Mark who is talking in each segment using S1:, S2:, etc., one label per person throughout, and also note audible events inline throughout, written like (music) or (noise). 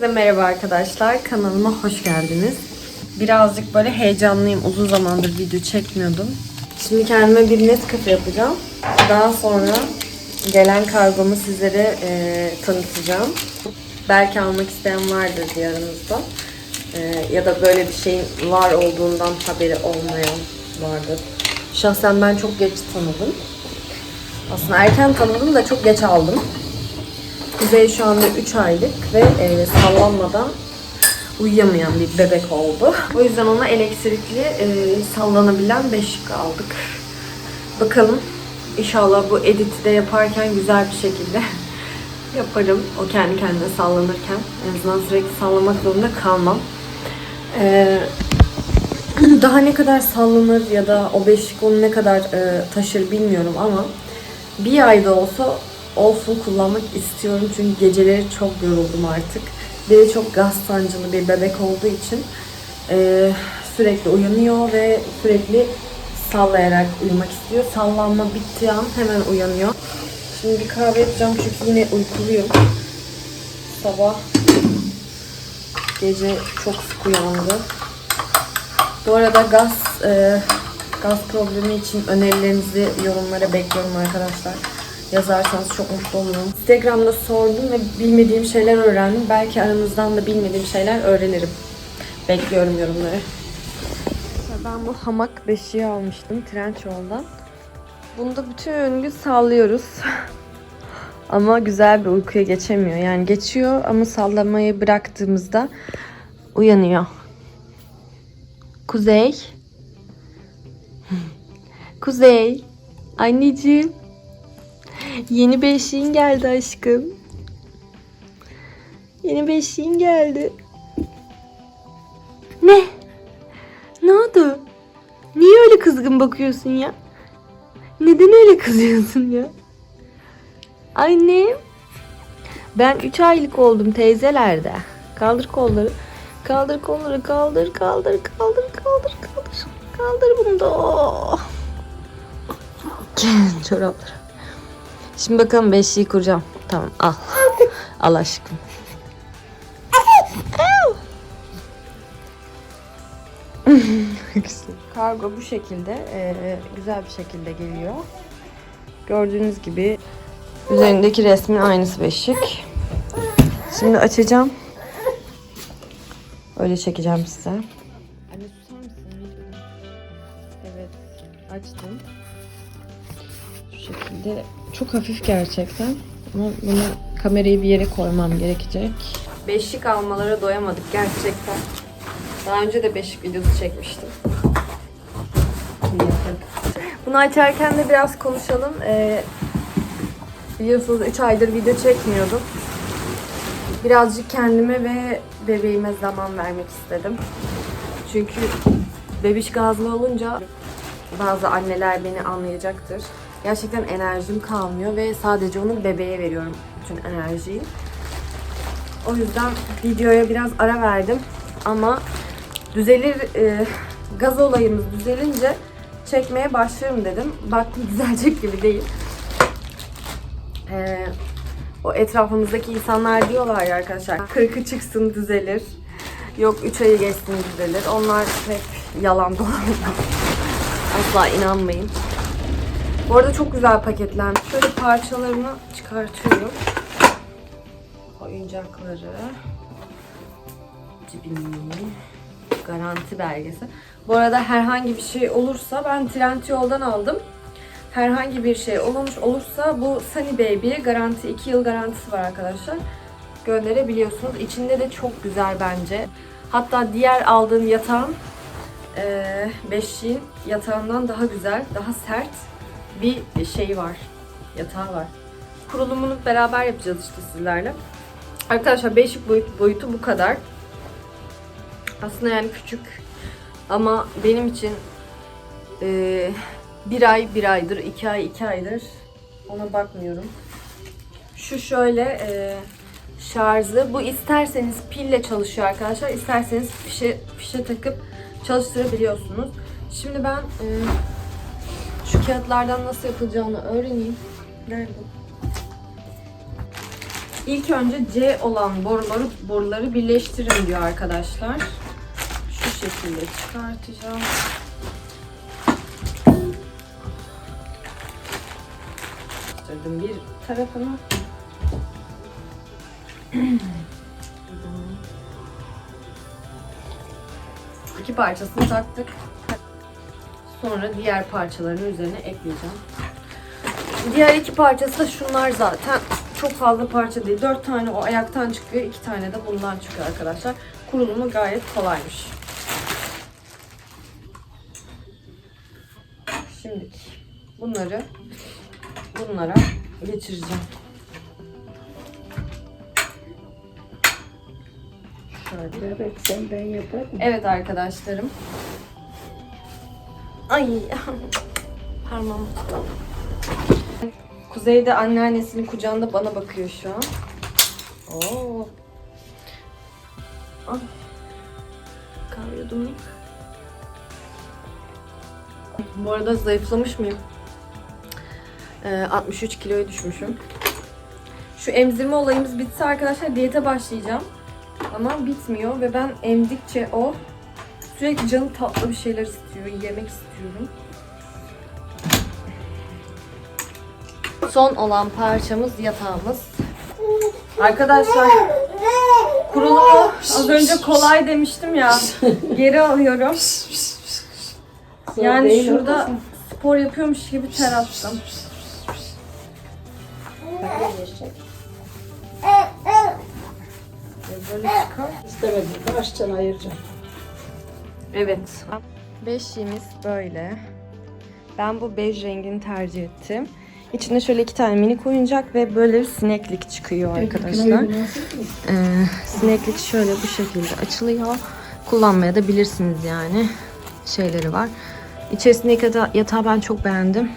S1: Herkese merhaba arkadaşlar. Kanalıma hoş geldiniz. Birazcık böyle heyecanlıyım. Uzun zamandır video çekmiyordum. Şimdi kendime bir net kafe yapacağım. Daha sonra gelen kargomu sizlere e, tanıtacağım. Belki almak isteyen vardır diye aranızda. E, ya da böyle bir şeyin var olduğundan haberi olmayan vardır. Şahsen ben çok geç tanıdım. Aslında erken tanıdım da çok geç aldım. Kuzey şu anda 3 aylık ve e, sallanmadan uyuyamayan bir bebek oldu. (laughs) O yüzden ona elektrikli e, sallanabilen beşik aldık. Bakalım inşallah bu editi de yaparken güzel bir şekilde (laughs) yaparım. O kendi kendine sallanırken. En azından sürekli sallamak zorunda kalmam. E, (clears throat) daha ne kadar sallanır ya da o beşik onu ne kadar e, taşır bilmiyorum ama bir ayda olsa olsun kullanmak istiyorum çünkü geceleri çok yoruldum artık. Bir de çok gaz sancılı bir bebek olduğu için e, sürekli uyanıyor ve sürekli sallayarak uyumak istiyor. Sallanma bittiği an hemen uyanıyor. Şimdi bir kahve yapacağım çünkü yine uykuluyum. Sabah gece çok sık uyandı. Bu arada gaz e, gaz problemi için önerilerinizi yorumlara bekliyorum arkadaşlar. Yazarsanız çok mutlu olurum. Instagram'da sordum ve bilmediğim şeyler öğrendim. Belki aranızdan da bilmediğim şeyler öğrenirim. Bekliyorum yorumları. Ben bu hamak beşiği almıştım Trendyol'dan. Bunda bütün gün sallıyoruz. (laughs) ama güzel bir uykuya geçemiyor. Yani geçiyor ama sallamayı bıraktığımızda uyanıyor. Kuzey. (laughs) Kuzey. Anneciğim. Yeni beşiğin geldi aşkım. Yeni beşiğin geldi. Ne? Ne oldu? Niye öyle kızgın bakıyorsun ya? Neden öyle kızıyorsun ya? Annem. Ben 3 aylık oldum teyzelerde. Kaldır kolları. Kaldır kolları kaldır kaldır kaldır kaldır kaldır. Kaldır bunu da. Oh. Çorapları. Şimdi bakalım beşiği kuracağım. Tamam al. al aşkım. (laughs) Kargo bu şekilde. eee, güzel bir şekilde geliyor. Gördüğünüz gibi üzerindeki resmin aynısı beşik. Şimdi açacağım. Öyle çekeceğim size. Anne susar mısın? Evet. Açtım. Şu şekilde çok hafif gerçekten. Ama bunu kamerayı bir yere koymam gerekecek. Beşik almalara doyamadık gerçekten. Daha önce de beşik videosu çekmiştim. Bunu açarken de biraz konuşalım. Ee, biliyorsunuz 3 aydır video çekmiyordum. Birazcık kendime ve bebeğime zaman vermek istedim. Çünkü bebiş gazlı olunca bazı anneler beni anlayacaktır. Gerçekten enerjim kalmıyor ve sadece onu bebeğe veriyorum bütün enerjiyi. O yüzden videoya biraz ara verdim ama düzelir e, gaz olayımız düzelince çekmeye başlarım dedim. Baktım (laughs) düzelecek gibi değil. E, o etrafımızdaki insanlar diyorlar ya arkadaşlar 40'ı çıksın düzelir. Yok 3 ayı geçsin düzelir. Onlar hep yalan (laughs) dolan. Asla inanmayın. Bu arada çok güzel paketlenmiş. Şöyle parçalarını çıkartıyorum. Oyuncakları. Cibinliği. Garanti belgesi. Bu arada herhangi bir şey olursa ben Trendyol'dan aldım. Herhangi bir şey olmuş olursa bu Sunny Baby garanti 2 yıl garantisi var arkadaşlar. Gönderebiliyorsunuz. İçinde de çok güzel bence. Hatta diğer aldığım yatağın eee beşiğin yatağından daha güzel, daha sert bir şey var. Yatağı var. Kurulumunu beraber yapacağız işte sizlerle. Arkadaşlar beşik boyut, boyutu bu kadar. Aslında yani küçük. Ama benim için eee, bir ay bir aydır, iki ay iki aydır ona bakmıyorum. Şu şöyle eee şarjı. Bu isterseniz pille çalışıyor arkadaşlar. İsterseniz fişe, fişe takıp çalıştırabiliyorsunuz. Şimdi ben eee şu kağıtlardan nasıl yapılacağını öğreneyim. Nerede? İlk önce C olan boruları boruları birleştirin diyor arkadaşlar. Şu şekilde çıkartacağım. Yaptırdım bir tarafını. (clears throat) İki parçasını taktık. Sonra diğer parçaların üzerine ekleyeceğim. Diğer iki parçası da şunlar zaten. Çok fazla parça değil. Dört tane o ayaktan çıkıyor. iki tane de bundan çıkıyor arkadaşlar. Kurulumu gayet kolaymış. Şimdi bunları bunlara geçireceğim. Şöyle.
S2: Evet sen ben yaparım.
S1: Evet arkadaşlarım. Ay parmağımı tutalım. Kuzey de anneannesinin kucağında bana bakıyor şu an. Oo. Kar yudum. Bu arada zayıflamış mıyım? Ee, 63 kiloya düşmüşüm. Şu emzirme olayımız bitse arkadaşlar diyete başlayacağım. Ama bitmiyor ve ben emdikçe o sürekli canım tatlı bir şeyler istiyor. Yemek istiyorum. Son olan parçamız yatağımız. Arkadaşlar kurulumu az önce kolay demiştim ya. Geri alıyorum. Yani şurada spor yapıyormuş gibi ter attım. Böyle çıkar.
S2: İstemedim. Baştan ayıracağım.
S1: Evet. Beşiğimiz böyle. Ben bu bej rengini tercih ettim. İçinde şöyle iki tane mini oyuncak ve böyle bir sineklik çıkıyor arkadaşlar. Ee, sineklik şöyle bu şekilde açılıyor. Kullanmaya da bilirsiniz yani. Şeyleri var. İçerisindeki yata- yatağı ben çok beğendim.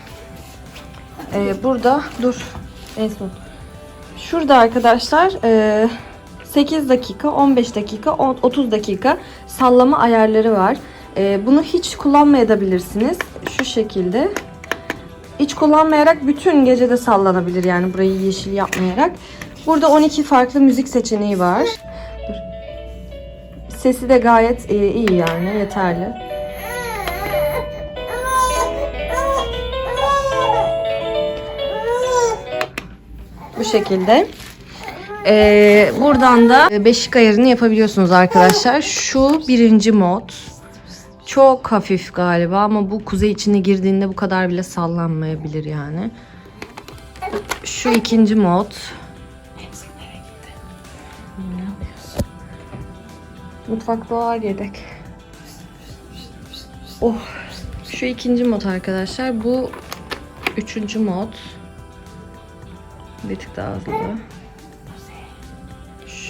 S1: Ee, burada dur en son. Şurada arkadaşlar e, 8 dakika, 15 dakika, 10 30 dakika sallama ayarları var. E, bunu hiç kullanmayabilirsiniz. Şu şekilde. Hiç kullanmayarak bütün gece de sallanabilir yani burayı yeşil yapmayarak. Burada 12 farklı müzik seçeneği var. Sesi de gayet e, iyi yani yeterli. Bu şekilde. Ee, buradan da beşik ayarını yapabiliyorsunuz arkadaşlar. Şu birinci mod. Çok hafif galiba ama bu kuzey içine girdiğinde bu kadar bile sallanmayabilir yani. Şu ikinci mod. Mutfak var yedek. Oh. Şu ikinci mod arkadaşlar. Bu üçüncü mod. Bir tık daha hızlı.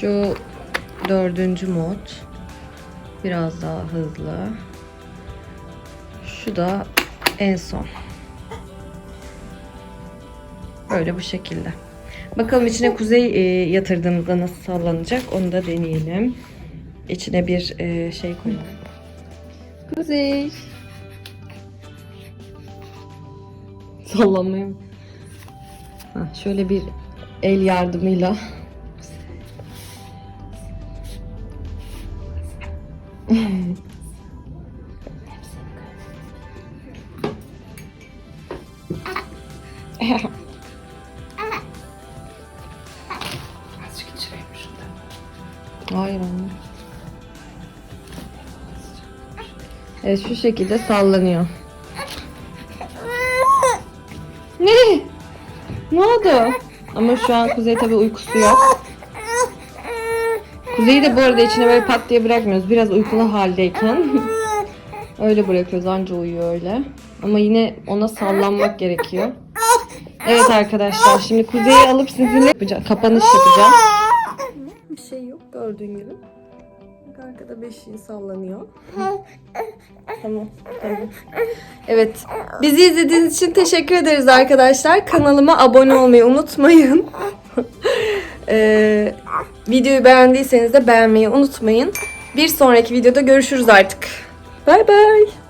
S1: Şu dördüncü mod. Biraz daha hızlı. Şu da en son. Böyle bu şekilde. Bakalım içine kuzey e, yatırdığımızda nasıl sallanacak onu da deneyelim. İçine bir e, şey koyalım. Kuzey. Sallanmaya şöyle bir el yardımıyla. Hayır anne. Evet şu şekilde sallanıyor. Ne? Ne oldu? Ama şu an Kuzey tabii uykusu yok. Kuzey'i de bu arada içine böyle pat diye bırakmıyoruz. Biraz uykulu haldeyken. (laughs) öyle bırakıyoruz anca uyuyor öyle. Ama yine ona sallanmak gerekiyor. Evet arkadaşlar şimdi Kuzey'i alıp sizinle yapacağım. Kapanış yapacağım. Bir şey yok gördüğün gibi. Bak arkada beşiği sallanıyor. (laughs) tamam, tamam. Evet. Bizi izlediğiniz için teşekkür ederiz arkadaşlar. Kanalıma abone olmayı unutmayın. (laughs) Ee, videoyu beğendiyseniz de beğenmeyi unutmayın. Bir sonraki videoda görüşürüz artık. Bay bay.